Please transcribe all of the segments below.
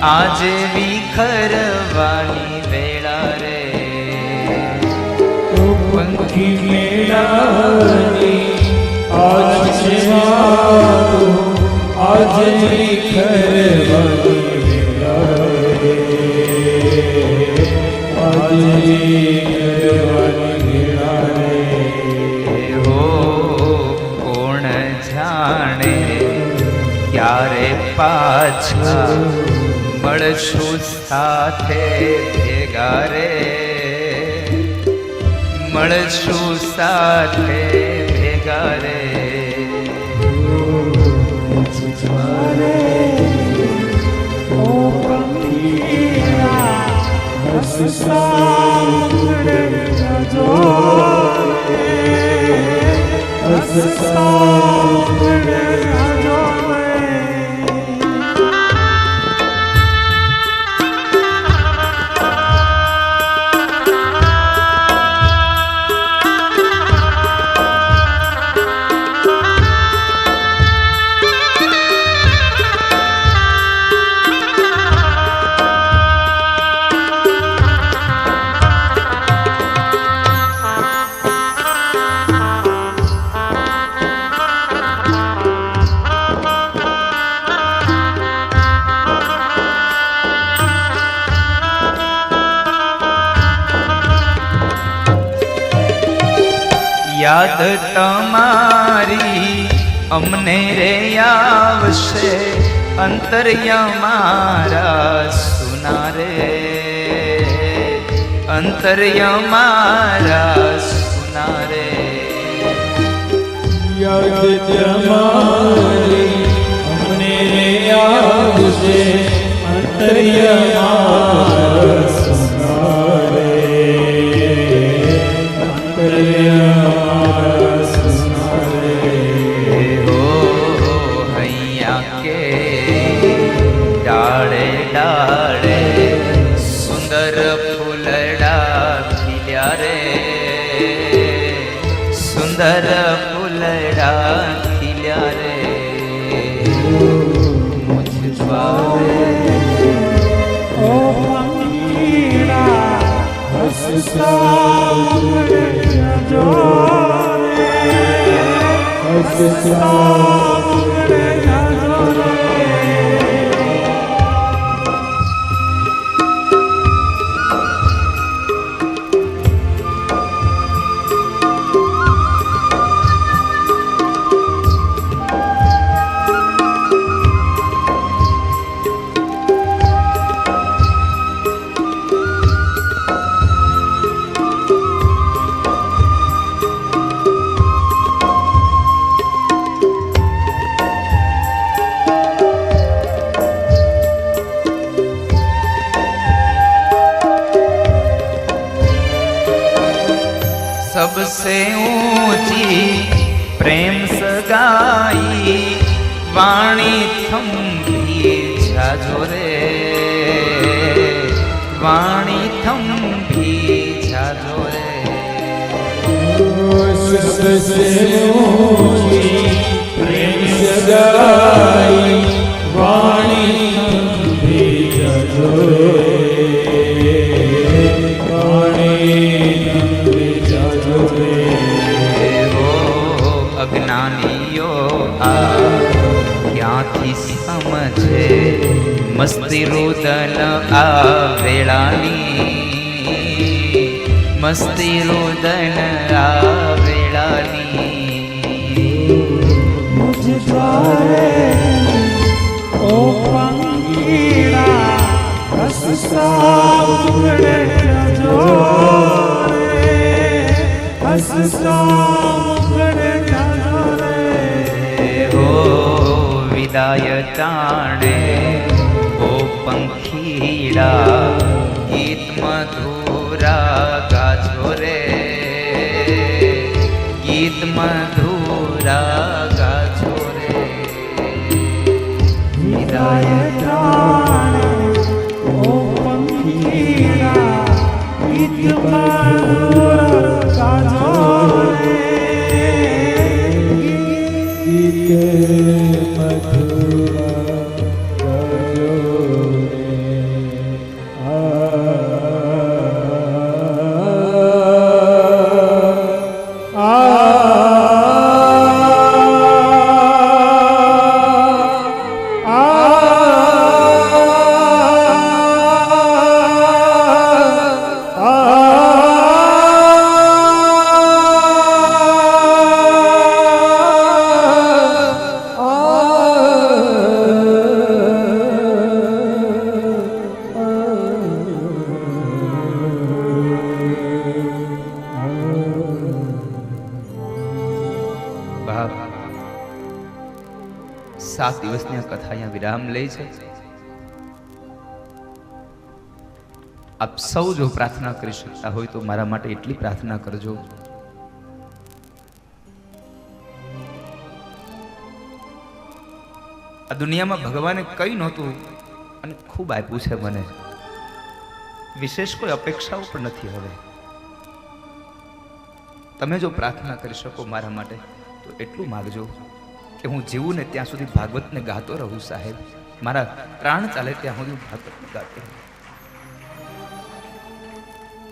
આજે વિખરવાની વેળા રે પંખી મેળાની આજ છે આજ વિખરવાની વેળા રે. આજ પાછા મળશું સાથે ભેગા રે? મળશું સાથે ભેગા રે? યાદ તમારી, અમને રે આવશે અંતરિયા મારા સુના રે અંતરિયા મારા સુના રે યાદ તમારી, અમને આવશે અંતરિયામાં સુનારે સુંદર ફૂલડા ખીલ્યા રે મુझ દ્વારે सबसे ऊंची प्रेम सगाई वाणी थंभी छाजो रे वाणी थंभी छाजो रे सबसे ऊंची प्रेम सगाई મસ્તી રુદન આ વેળાની મસ્તી રુદન આ વેળાની મુજ દ્વારે ઓ રસ રસ રે હો વિદાય ઓ પંખીડા ગીત મધુરા ગાજો રે ગીત મધુરા ગાજો રે વિદાય સાત દિવસની આ કથા અહીંયા વિરામ લે છે. આપ સૌ જો પ્રાર્થના કરી શકતા હોય તો મારા માટે એટલી પ્રાર્થના કરજો. આ દુનિયામાં ભગવાને કઈ નહોતું અને ખૂબ આપ્યું છે મને. વિશેષ કોઈ અપેક્ષાઓ પણ નથી હવે. તમે જો પ્રાર્થના કરી શકો મારા માટે, તો એટલું માગજો. કે હું જીવું ને ત્યાં સુધી ભાગવતને ગાતો રહું, સાહેબ. મારા પ્રાણ ચાલે ત્યાં સુધી હું ભાગવતને ગાતો રહું.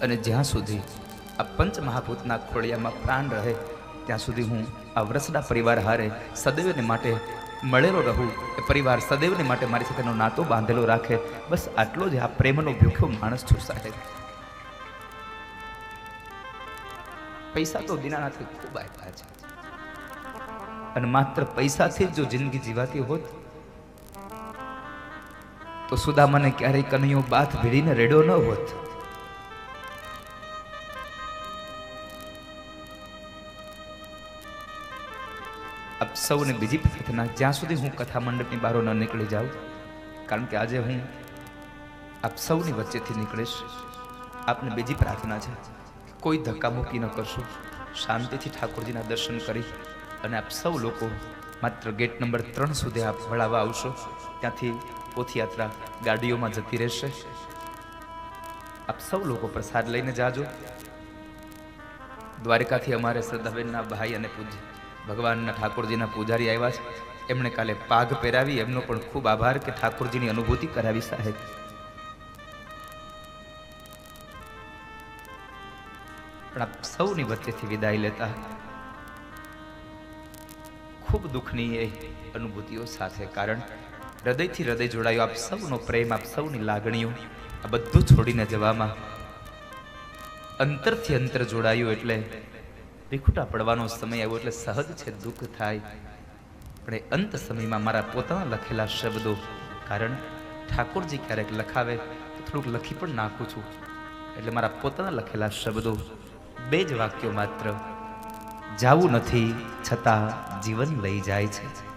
અને જ્યાં સુધી આ પંચ મહાભૂતના ખોળિયામાં પ્રાણ રહે, ત્યાં સુધી હું આ વ્રસડા પરિવાર હારે સદૈવને માટે મળેલો રહું, એ પરિવાર સદૈવને માટે મારી સાથેનો નાતો બાંધેલો રાખે, બસ આટલો જ આ પ્રેમનો ભૂખ્યો માણસ છું, સાહેબ. પૈસા તો દિનાનાથી ખૂબ આવ્યા છે. અને માત્ર પૈસાથી જ જિંદગી જીવાતી હોત, તો સુદામાને ક્યારેય કનૈયો બાથ ભીડીને રેડો ન હોત. આપ સૌને બીજી પ્રાર્થના, જ્યાં સુધી હું કથા મંડપની બહાર ન નીકળી જાઉં, કારણ કે આજે હું આપ સૌની વચ્ચેથી નીકળીશ, આપને બીજી પ્રાર્થના છે, કોઈ કોઈ ધક્કામુક્કી ન કરશો. શાંતિથી ઠાકોરજીના દર્શન કરી અને આપ સૌ લોકો માત્ર ગેટ નંબર ત્રણ સુધી આપ વળાવવા આવશો. ત્યાંથી પોથયાત્રા ગાડીઓમાં જતી રહેશે. આપ સૌ લોકો પ્રસાદ લઈને જાજો. દ્વારિકાથી અમારે શ્રદ્ધાબેનના ભાઈ અને પૂજ્ય ભગવાનના ઠાકોરજીના પૂજારી આવ્યા છે. એમણે કાલે પાઘ પહેરાવી, એમનો પણ ખૂબ આભાર કે ઠાકોરજીની અનુભૂતિ કરાવી સાહેબ. પણ આપ સૌની વચ્ચેથી વિદાય લેતા ખૂબ દુઃખની એ અનુભૂતિઓ સાથે, કારણ હૃદયથી હૃદય જોડાયો આપ સૌનો પ્રેમ, આપ સૌની લાગણીઓ, આ બધું છોડીને જવામાં અંતરથી અંતર જોડાયું એટલે વિખુટા પડવાનો સમય આવ્યો, એટલે સહજ છે દુઃખ થાય. પણ એ અંત સમયમાં મારા પોતાના લખેલા શબ્દો, કારણ ઠાકોરજી ક્યારેક લખાવે થોડુંક લખી પણ નાખું છું. એટલે મારા પોતાના લખેલા શબ્દો, બે જ વાક્યો માત્ર જાવું નથી છતાં જીવન લઈ જાય છે.